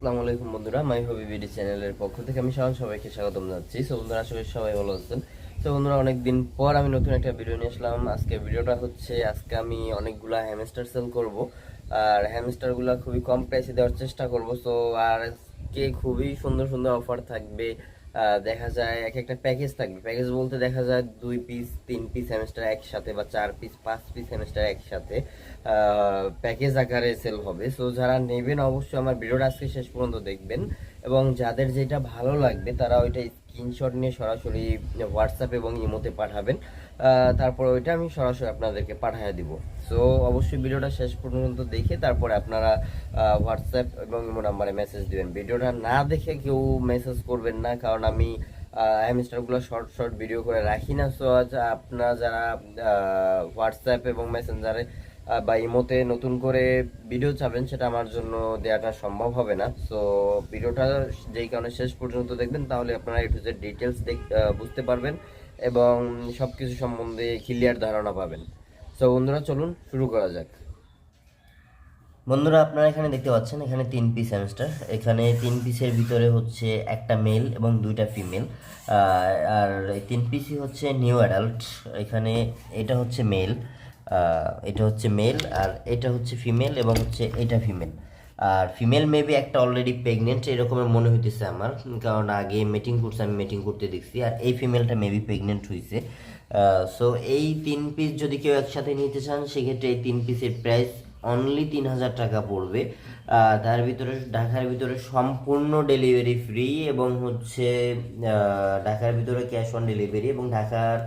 আসসালামু আলাইকুম বন্ধুরা, মাই হবি বিডি চ্যানেলের পক্ষ থেকে আমি সবাই সবাইকে স্বাগতম জানাচ্ছি। সো বন্ধুরা আসলে সবাই ভালো আছেন। তো বন্ধুরা, অনেকদিন পর আমি নতুন একটা ভিডিও নিয়ে আসলাম। আজকে ভিডিওটা হচ্ছে, আজকে আমি অনেকগুলা হ্যামস্টার সেল করব। আর হ্যামস্টারগুলো খুবই কম প্রাইসে দেওয়ার চেষ্টা করব। সো আর আজকে খুবই সুন্দর সুন্দর অফার থাকবে। দেখা যায় এক একটা প্যাকেজ থাকবে। প্যাকেজ বলতে দেখা যায় দুই পিস তিন পিস সেমিস্টার একসাথে বা চার পিস পাঁচ পিস সেমিস্টার একসাথে প্যাকেজ আকারে সেল হবে। সো যারা নেবেন অবশ্যই আমার ভিডিওটা আজকে শেষ পর্যন্ত দেখবেন। এবং যাদের যেটা ভালো লাগবে, তারা ওইটা স্ক্রিনশট নিয়ে সরাসরি হোয়াটসঅ্যাপ এবং ইমোতে পাঠাবেন। তারপর ওইটা আমি সরাসরি আপনাদেরকে পাঠিয়ে দিব। সো অবশ্যই ভিডিওটা শেষ পর্যন্ত দেখে তারপরে আপনারা হোয়াটসঅ্যাপ এবং ইমো নাম্বারে মেসেজ দিবেন। ভিডিওটা না দেখে কেউ মেসেজ করবেন না, কারণ আমি হ্যামস্টারগুলো শর্ট শর্ট ভিডিও করে রাখি না। সো আজ আপনারা যারা হোয়াটসঅ্যাপ এবং মেসেঞ্জারে বা ইমোতে নতুন করে ভিডিও চাবেন সেটা আমার জন্য দেওয়াটা সম্ভব হবে না। সো ভিডিওটা যেই কারণে শেষ পর্যন্ত দেখবেন, তাহলে আপনারা একটু যে ডিটেলস দেখ বুঝতে পারবেন এবং সব কিছু সম্বন্ধে ক্লিয়ার ধারণা পাবেন। সো বন্ধুরা, চলুন শুরু করা যাক। বন্ধুরা, আপনারা এখানে দেখতে পাচ্ছেন, এখানে তিন পিস সেমিস্টার এখানে তিন পিসের ভিতরে হচ্ছে একটা মেল এবং দুইটা ফিমেল আর এই তিন পিসই হচ্ছে নিউ অ্যাডাল্ট এখানে এটা হচ্ছে মেল এটা হচ্ছে মেল আর এটা হচ্ছে ফিমেল এবং হচ্ছে এটা ফিমেল আর ফিমেল মেবি একটা অলরেডি প্রেগনেন্ট এরকমের মনে হইতেছে আমার। কারণ আগে মিটিং করছে, আমি মিটিং করতে দেখছি। আর এই ফিমেলটা মেবি প্রেগনেন্ট হয়েছে সো এই তিন পিস যদি কেউ একসাথে নিতে চান, সেক্ষেত্রে এই তিন পিসের প্রাইস অনলি তিন হাজার টাকা পড়বে। তার ভিতরে, ঢাকার ভিতরে সম্পূর্ণ ডেলিভারি ফ্রি এবং হচ্ছে ঢাকার ভিতরে ক্যাশ অন ডেলিভারি এবং ঢাকার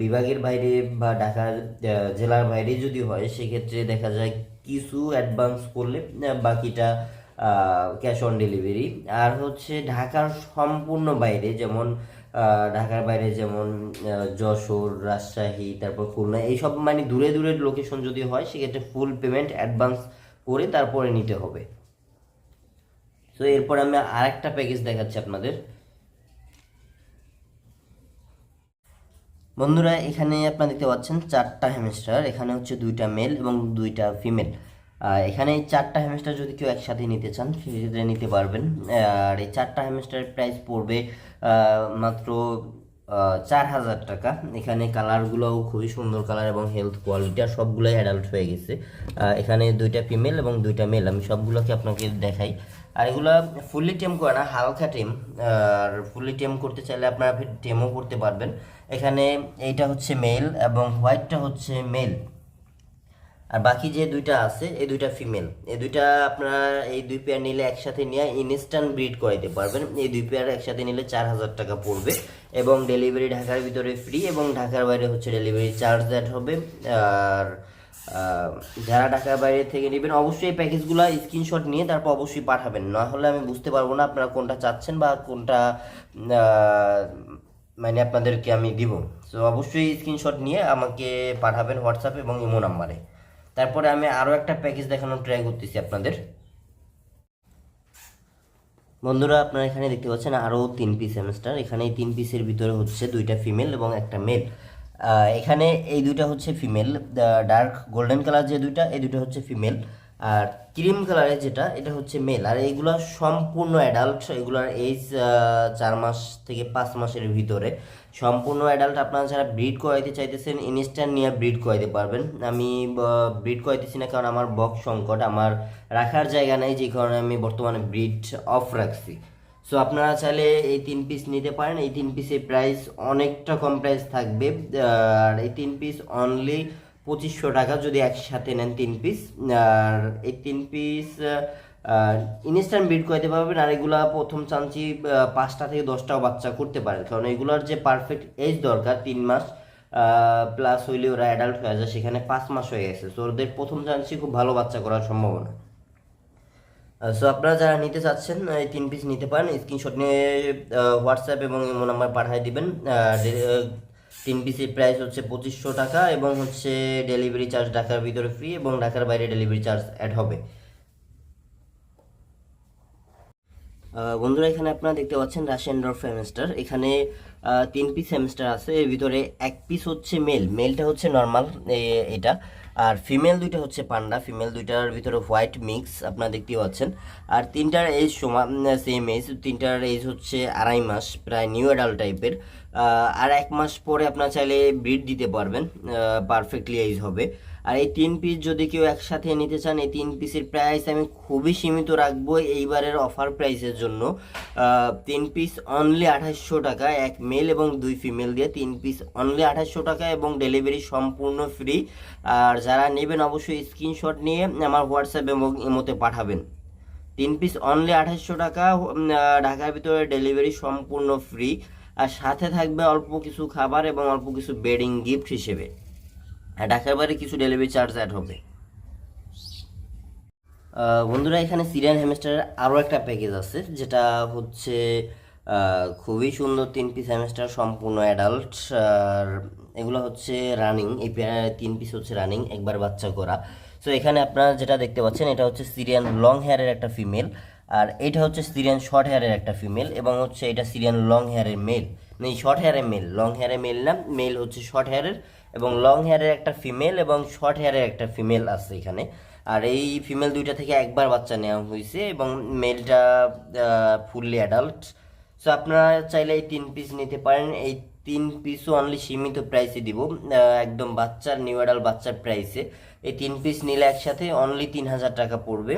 বিভাগের বাইরে বা ঢাকার জেলার বাইরে যদি হয়, সেক্ষেত্রে দেখা যায় কিছু অ্যাডভান্স করলে বাকিটা ক্যাশ অন ডেলিভারি আর হচ্ছে ঢাকার সম্পূর্ণ বাইরে, যেমন ঢাকার বাইরে যেমন যশোর, রাজশাহী, তারপর খুলনা, এইসব মানে দূরে দূরে লোকেশন যদি হয়, সেক্ষেত্রে ফুল পেমেন্ট অ্যাডভান্স করে তারপরে নিতে হবে। তো এরপর আমি আরেকটা প্যাকেজ দেখাচ্ছি আপনাদের। বন্ধুরা, এখানে আপনারা দেখতে পাচ্ছেন চারটা হ্যামস্টার এখানে হচ্ছে দুইটা মেল এবং দুইটা ফিমেল এখানে এই চারটা হ্যামস্টার যদি কেউ একসাথে নিতে চান, সেক্ষেত্রে নিতে পারবেন। আর এই চারটা হ্যামস্টারের প্রাইস পড়বে মাত্র চার হাজার টাকা। এখানে কালারগুলোও খুবই সুন্দর কালার এবং হেলথ কোয়ালিটি আর সবগুলোই অ্যাডাল্ট হয়ে গেছে। এখানে দুইটা ফিমেল এবং দুইটা মেল আমি সবগুলোকে আপনাকে দেখাই। আর এগুলো ফুললি টেম করে না, হালকা টেম আর ফুললি টেম করতে চাইলে আপনারা টেমও করতে পারবেন। এখানে এইটা হচ্ছে মেল এবং হোয়াইটটা হচ্ছে মেল আর বাকি যে দুইটা আছে, এই দুইটা ফিমেল এই দুইটা আপনারা এই দুই পেয়ার নিলে একসাথে নিয়ে ইনস্ট্যান্ট ব্রিড করাইতে পারবেন। এই দুই পেয়ার একসাথে নিলে চার হাজার টাকা পড়বে এবং ডেলিভারি ঢাকার ভিতরে ফ্রি এবং ঢাকার বাইরে হচ্ছে ডেলিভারি চার্জ দ্যাট হবে। আর যারা ঢাকার বাইরে থেকে নেবেন, অবশ্যই এই প্যাকেজগুলো স্ক্রিনশট নিয়ে তারপর অবশ্যই পাঠাবেন। না হলে আমি বুঝতে পারব না আপনারা কোনটা চাচ্ছেন বা কোনটা মানে আপনাদেরকে আমি দিব। তো অবশ্যই স্ক্রিনশট নিয়ে আমাকে পাঠাবেন হোয়াটসঅ্যাপ এবং ইমো নাম্বারে। তারপরে আমি আরও একটা প্যাকেজ দেখানোর ট্রাই করতেছি আপনাদের। বন্ধুরা, আপনারা এখানে দেখতে পাচ্ছেন আরও তিন পিস সেমিস্টার এখানে এই তিন পিসের ভিতরে হচ্ছে দুইটা ফিমেল এবং একটা মেল এখানে এই দুইটা হচ্ছে ফিমেল ডার্ক গোল্ডেন কালার যে দুইটা, এই দুটো হচ্ছে ফিমেল আর ক্রিম কালারের যেটা, এটা হচ্ছে মেল আর এইগুলো সম্পূর্ণ অ্যাডাল্ট এগুলোর এজ চার মাস থেকে পাঁচ মাসের ভিতরে। সম্পূর্ণ অ্যাডাল্ট আপনারা যারা ব্রিড করাইতে চাইতেছেন ইনস্ট্যান্ট নিয়ে ব্রিড করাইতে পারবেন। আমি ব্রিড করাইতেছি না কারণ আমার বক্স সংকট, আমার রাখার জায়গা নেই যে কারণে আমি বর্তমানে ব্রিড অফ রাখছি। সো আপনারা চাইলে এই তিন পিস নিতে পারেন। এই তিন পিসের প্রাইস অনেকটা কম প্রাইস থাকবে। আর এই তিন পিস অনলি পঁচিশশো টাকা যদি একসাথে নেন তিন পিস আর এই তিন পিস ইনস্ট্যান্ট ব্রিড করতে পারবেন আর এগুলা প্রথম চান্সি পাঁচটা থেকে দশটাও বাচ্চা করতে পারেন। কারণ এগুলোর যে পারফেক্ট এজ দরকার, তিন মাস প্লাস হইলে ওরা অ্যাডাল্ট হয়ে যায়, সেখানে পাঁচ মাস হয়ে গেছে। সো ওদের প্রথম চান্সি খুব ভালো বাচ্চা করার সম্ভাবনা। সো আপনারা যারা নিতে চাচ্ছেন এই তিন পিস নিতে পারেন। স্ক্রিনশট নিয়ে হোয়াটসঅ্যাপ এবং ইমো নাম্বার পাঠিয়ে দিবেন। তিন পিসের প্রাইস হচ্ছে পঁচিশশো টাকা এবং হচ্ছে ডেলিভারি চার্জ ঢাকার ভিতরে ফ্রি এবং ঢাকার বাইরে ডেলিভারি চার্জ অ্যাড হবে। বন্ধুরা, এখানে আপনারা দেখতে পাচ্ছেন রাশিয়ান ডর ফেমিস্টার এখানে তিন পিস সেমিস্টার আছে। এর ভিতরে এক পিস হচ্ছে মেল মেলটা হচ্ছে নর্মাল এটা। আর ফিমেল দুইটা হচ্ছে পান্ডা ফিমেল দুইটার ভিতরে হোয়াইট মিক্স আপনারা দেখতে পাচ্ছেন। আর তিনটার এজ সমান সেম এজ তিনটার এজ হচ্ছে আড়াই মাস, প্রায় নিউ অ্যাডাল টাইপের আর এক মাস পরে আপনার চাইলে ব্রিড দিতে পারবেন পারফেক্টলি এজ হবে। আর এই তিন পিস যদি কেউ একসাথে নিতে চান, এই তিন পিসের প্রাইস আমি খুবই সীমিত রাখব এইবারের অফার প্রাইসের জন্য। তিন পিস অনলি আঠাশশো টাকা, এক মেল এবং দুই ফিমেল দিয়ে তিন পিস অনলি আঠাশশো টাকা এবং ডেলিভারি সম্পূর্ণ ফ্রি আর যারা নেবেন অবশ্যই স্ক্রিনশট নিয়ে আমার হোয়াটসঅ্যাপ এবং ইমোতে পাঠাবেন। তিন পিস অনলি আঠাশশো টাকা ঢাকার ভিতরে ডেলিভারি সম্পূর্ণ ফ্রি আর সাথে থাকবে অল্প কিছু খাবার এবং অল্প কিছু বেডিং গিফট হিসেবে। ঢাকার বাইরে কিছু ডেলিভারি চার্জ অ্যাড হবে। বন্ধুরা, এখানে সিরিয়ান হ্যামস্টারের আরও একটা প্যাকেজ আছে, যেটা হচ্ছে খুবই সুন্দর তিন পিস হ্যামস্টার সম্পূর্ণ অ্যাডাল্ট আর এগুলো হচ্ছে রানিং এই তিন পিস হচ্ছে রানিং একবার বাচ্চা করা। সো এখানে আপনারা যেটা দেখতে পাচ্ছেন, এটা হচ্ছে সিরিয়ান লং হেয়ারের একটা ফিমেল আর এটা হচ্ছে সিরিয়ান শর্ট হেয়ারের একটা ফিমেল এবং হচ্ছে এটা সিরিয়ান লং হেয়ারের মেল নেই শর্ট হেয়ারের মেল লং হেয়ারের মেল না মেল হচ্ছে শর্ট হেয়ারের এবং লং হেয়ারের একটা ফিমেল এবং শর্ট হেয়ারের একটা ফিমেল আছে এখানে। আর এই ফিমেল দুইটা থেকে একবার বাচ্চা নেওয়া হয়েছে এবং মেলটা ফুললি অ্যাডাল্ট সো আপনারা চাইলে এই তিন পিস নিতে পারেন। এই তিন পিসও অনলি সীমিত প্রাইসে দিব একদম বাচ্চার নিউ অ্যাডাল্ট বাচ্চার প্রাইসে এই তিন পিস নিলে একসাথে অনলি তিন হাজার টাকা পড়বে।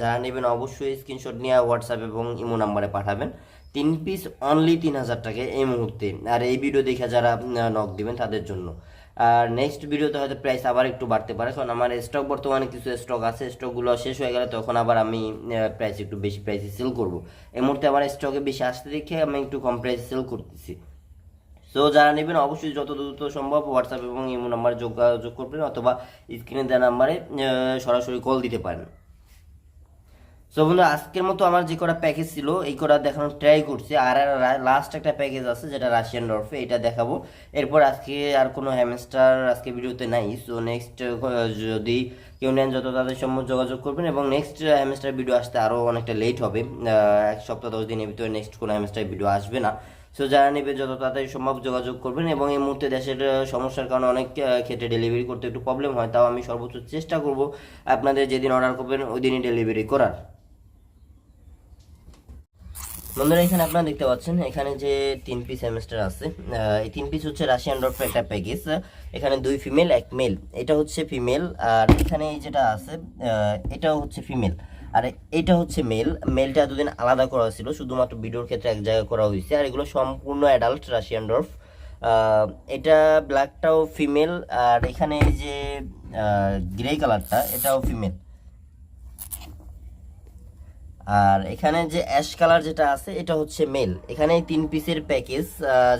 যারা নেবেন অবশ্যই স্ক্রিনশট নিয়ে হোয়াটসঅ্যাপ এবং ইমো নাম্বারে পাঠাবেন। তিন পিস অনলি তিন হাজার টাকা এই মুহূর্তে। আর এই ভিডিও দেখে যারা নক দিবেন তাদের জন্য। আর নেক্সট ভিডিওতে হয়তো প্রাইস আবার একটু বাড়তে পারে। কারণ আমার স্টক বর্তমানে কিছু স্টক আছে স্টকগুলো শেষ হয়ে গেলে তখন আবার আমি প্রাইস একটু বেশি প্রাইসে সেল করব। এই মুহূর্তে আমার স্টকে বেশি আসতে দেখে আমি একটু কম প্রাইসে সেল করতেছি। সো যারা নেবেন অবশ্যই যত দ্রুত সম্ভব হোয়াটসঅ্যাপ এবং ইমো নাম্বারে যোগাযোগ করবেন অথবা স্ক্রিনে দেওয়া নাম্বারে সরাসরি কল দিতে পারেন। সো বন্ধু আজকের মতো আমার যে কটা প্যাকেজ ছিল, এই কটা দেখানোর ট্রাই করছি। আর লাস্ট একটা প্যাকেজ আছে, যেটা রাশিয়ান ডরফে এটা দেখাবো। এরপর আজকে আর কোনো হ্যামস্টার আজকে ভিডিওতে নাই। সো নেক্সট যদি কেউ নেন, যত তাদের সম্ভব যোগাযোগ করবেন। এবং নেক্সট হ্যামস্টার ভিডিও আসতে আরও অনেকটা লেট হবে। এক সপ্তাহ, দশ দিনের ভিতরে নেক্সট কোনো হ্যামস্টার ভিডিও আসবে না। সো যারা নেবে, যত তাড়াতাড়ি সম্ভব যোগাযোগ করবেন। এবং এই মুহূর্তে দেশের সমস্যার কারণে অনেক ক্ষেত্রে ডেলিভারি করতে একটু প্রবলেম হয়, তাও আমি সর্বোচ্চ চেষ্টা করব আপনাদের যেদিন অর্ডার করবেন, ওই দিনই ডেলিভারি করার। বন্ধুরা, এখানে আপনারা দেখতে পাচ্ছেন, এখানে যে তিন পিস সেমিস্টার আছে এই তিন পিস হচ্ছে রাশিয়ান ডরফের একটা প্যাকেজ এখানে দুই ফিমেল এক মেল এটা হচ্ছে ফিমেল আর এখানে যেটা আছে এটাও হচ্ছে ফিমেল আর এটা হচ্ছে মেল মেলটা এতদিন আলাদা করা হয়েছিল শুধুমাত্র ভিডিওর ক্ষেত্রে এক জায়গায় করা হয়েছে, আর এগুলো সম্পূর্ণ অ্যাডাল্ট রাশিয়ান ডরফ এটা ব্ল্যাকটাও ফিমেল আর এখানে যে গ্রে কালারটা এটাও ফিমেল আর এখানে যে অ্যাশ কালার যেটা আছে, এটা হচ্ছে মেল এখানে তিন পিসের প্যাকেজ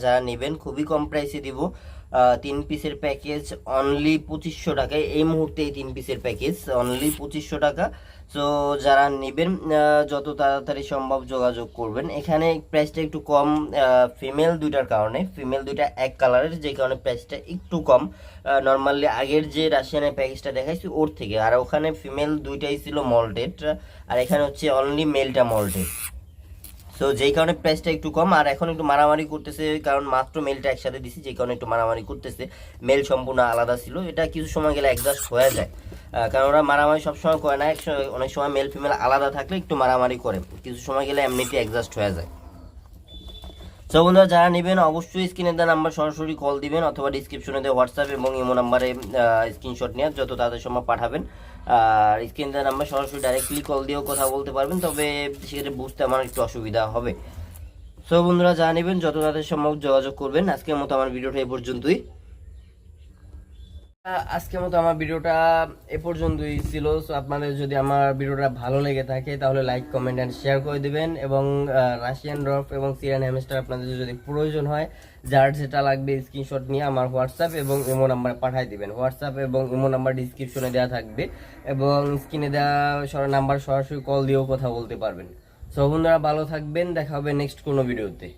যারা নেবেন, খুবই কম প্রাইসে দিব। তিন পিসের প্যাকেজ অনলি পঁচিশশো টাকায়। এই মুহূর্তে এই তিন পিসের প্যাকেজ অনলি পঁচিশশো টাকা। সো যারা নেবেন যত তাড়াতাড়ি সম্ভব যোগাযোগ করবেন। এখানে প্রাইসটা একটু কম ফিমেল দুইটার কারণে। ফিমেল দুইটা এক কালারের যে কারণে প্রাইসটা একটু কম। নর্মালি আগের যে রাশিয়ানের প্যাকেজটা দেখাইছি, ওর থেকে। আর ওখানে ফিমেল দুইটাই ছিল মল্টেড আর এখানে হচ্ছে অনলি মেলটা মল্টেড সো যেই কারণে প্রাইসটা একটু কম, আর এখন একটু মারামারি করতেছে, কারণ মাত্র মেলটা একসাথে দিছি, যে কারণে একটু মারামারি করতেছে। মেল সম্পূর্ণ আলাদা ছিল। এটা কিছু সময় গেলে অ্যাডজাস্ট হয়ে যায়। কারণ ওরা মারামারি সবসময় করে না অনেক সময় মেল ফিমেল আলাদা থাকলে একটু মারামারি করে। কিছু সময় গেলে এমনিতে অ্যাডজাস্ট হয়ে যায়। সো বন্ধুরা, যারা নেবেন, অবশ্যই স্ক্রিনে দেওয়া নাম্বার সরাসরি কল দিবেন অথবা ডিসক্রিপশনে দেওয়া হোয়াটসঅ্যাপ এবং ইমো নাম্বারে স্ক্রিনশট নিয়ে যত তাড়াতাড়ি সম্ভব পাঠাবেন। আর স্ক্রিনে দেওয়া নাম্বার সরাসরি ডাইরেক্টলি কল দিয়েও কথা বলতে পারবেন, তবে সেক্ষেত্রে বুঝতে আমার একটু অসুবিধা হবে। সো বন্ধুরা যা নেবেন, যত তাড়াতাড়ি সম্ভব যোগাযোগ করবেন। আজকের মতো আমার ভিডিওটা এই পর্যন্তই। আজকের মতো আমার ভিডিওটা এ পর্যন্তই ছিল। সো আপনাদের যদি আমার ভিডিওটা ভালো লেগে থাকে, তাহলে লাইক কমেন্ট অ্যান্ড শেয়ার করে দিবেন এবং রাশিয়ান ড্রপ এবং সিরিয়ান হ্যামস্টার আপনাদের যদি প্রয়োজন হয়, যার যেটা লাগবে স্ক্রিনশট নিয়ে আমার হোয়াটসঅ্যাপ এবং ইমো নাম্বারে পাঠিয়ে দিবেন। হোয়াটসঅ্যাপ এবং ইমো নাম্বার ডিসক্রিপশনে দেওয়া থাকবে এবং স্ক্রিনে দেওয়া নাম্বার সরাসরি কল দিয়েও কথা বলতে পারবেন। সো বন্ধুরা, ভালো থাকবেন, দেখা হবে নেক্সট কোনো ভিডিওতে